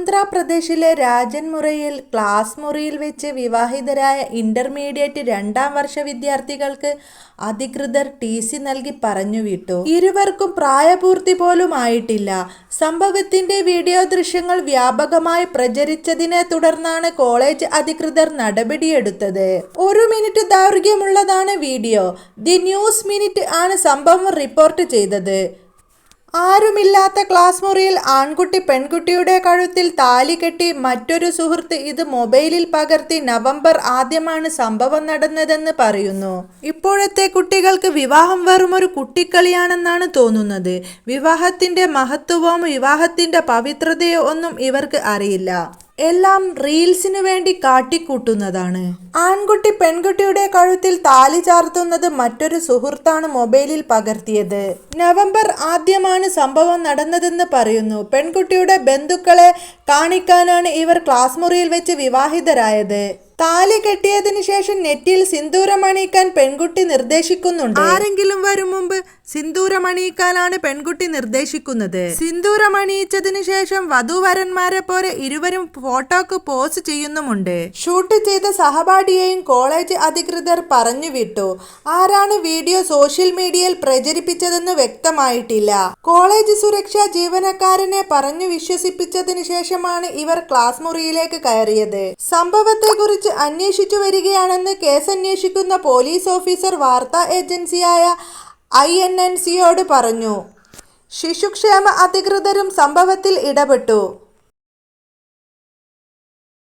ആന്ധ്രാപ്രദേശിലെ രാജൻമുറയിൽ ക്ലാസ് മുറിയിൽ വെച്ച് വിവാഹിതരായ ഇന്റർമീഡിയറ്റ് രണ്ടാം വർഷ വിദ്യാർത്ഥികൾക്ക് അധികൃതർ ടി സി നൽകി പറഞ്ഞു വിട്ടു. ഇരുവർക്കും പ്രായപൂർത്തി പോലും ആയിട്ടില്ല. സംഭവത്തിന്റെ വീഡിയോ ദൃശ്യങ്ങൾ വ്യാപകമായി പ്രചരിച്ചതിനെ തുടർന്നാണ് കോളേജ് അധികൃതർ നടപടിയെടുത്തത്. ഒരു മിനിറ്റ് ദൈർഘ്യമുള്ളതാണ് വീഡിയോ. ദി ന്യൂസ് മിനിറ്റ് ആണ് സംഭവം റിപ്പോർട്ട് ചെയ്തത്. ആരുമില്ലാത്ത ക്ലാസ് മുറിയിൽ ആൺകുട്ടി പെൺകുട്ടിയുടെ കഴുത്തിൽ താലി കെട്ടി മറ്റൊരു സുഹൃത്ത് ഇത് മൊബൈലിൽ പകർത്തി നവംബർ ആദ്യമാണ് സംഭവം നടന്നതെന്ന് പറയുന്നു. ഇപ്പോഴത്തെ കുട്ടികൾക്ക് വിവാഹം വെറും ഒരു കുട്ടിക്കളിയാണെന്നാണ് തോന്നുന്നത്. വിവാഹത്തിന്റെ മഹത്വവും വിവാഹത്തിന്റെ പവിത്രതയോ ഒന്നും ഇവർക്ക് അറിയില്ല. എല്ലാം റീൽസിന് വേണ്ടി കാട്ടിക്കൂട്ടുന്നതാണ്. ആൺകുട്ടി പെൺകുട്ടിയുടെ കഴുത്തിൽ താലി ചാർത്തുന്നത് മറ്റൊരു സുഹൃത്താണ് മൊബൈലിൽ പകർത്തിയത്. നവംബർ ആദ്യമാണ് സംഭവം നടന്നതെന്ന് പറയുന്നു. പെൺകുട്ടിയുടെ ബന്ധുക്കളെ കാണിക്കാനാണ് ഇവർ ക്ലാസ് മുറിയിൽ വെച്ച് വിവാഹിതരായത്. താലി കെട്ടിയതിന് ശേഷം നെറ്റിയിൽ സിന്ദൂരമണിയിക്കാൻ പെൺകുട്ടി നിർദ്ദേശിക്കുന്നുണ്ട്. ആരെങ്കിലും വരും മുമ്പ് സിന്ദൂരമണിയിക്കാനാണ് പെൺകുട്ടി നിർദ്ദേശിക്കുന്നത്. സിന്ദൂരമണിയിച്ചതിന് ശേഷം വധുവരന്മാരെ പോലെ ഇരുവരും ഫോട്ടോക്ക് പോസ്റ്റ് ചെയ്യുന്നുമുണ്ട്. ഷൂട്ട് ചെയ്ത സഹപാഠിയെയും കോളേജ് അധികൃതർ പറഞ്ഞു വിട്ടു. ആരാണ് വീഡിയോ സോഷ്യൽ മീഡിയയിൽ പ്രചരിപ്പിച്ചതെന്ന് വ്യക്തമായിട്ടില്ല. കോളേജ് സുരക്ഷാ ജീവനക്കാരനെ പറഞ്ഞു വിശ്വസിപ്പിച്ചതിന് ശേഷമാണ് ഇവർ ക്ലാസ് മുറിയിലേക്ക് കയറിയത്. സംഭവത്തെക്കുറിച്ച് അന്വേഷിച്ചു വരികയാണെന്ന് കേസന്വേഷിക്കുന്ന പോലീസ് ഓഫീസർ വാർത്താ ഏജൻസിയായ ഐ എൻ എൻ സിയോട് പറഞ്ഞു. ശിശുക്ഷേമ അധികൃതരും സംഭവത്തിൽ ഇടപെട്ടു.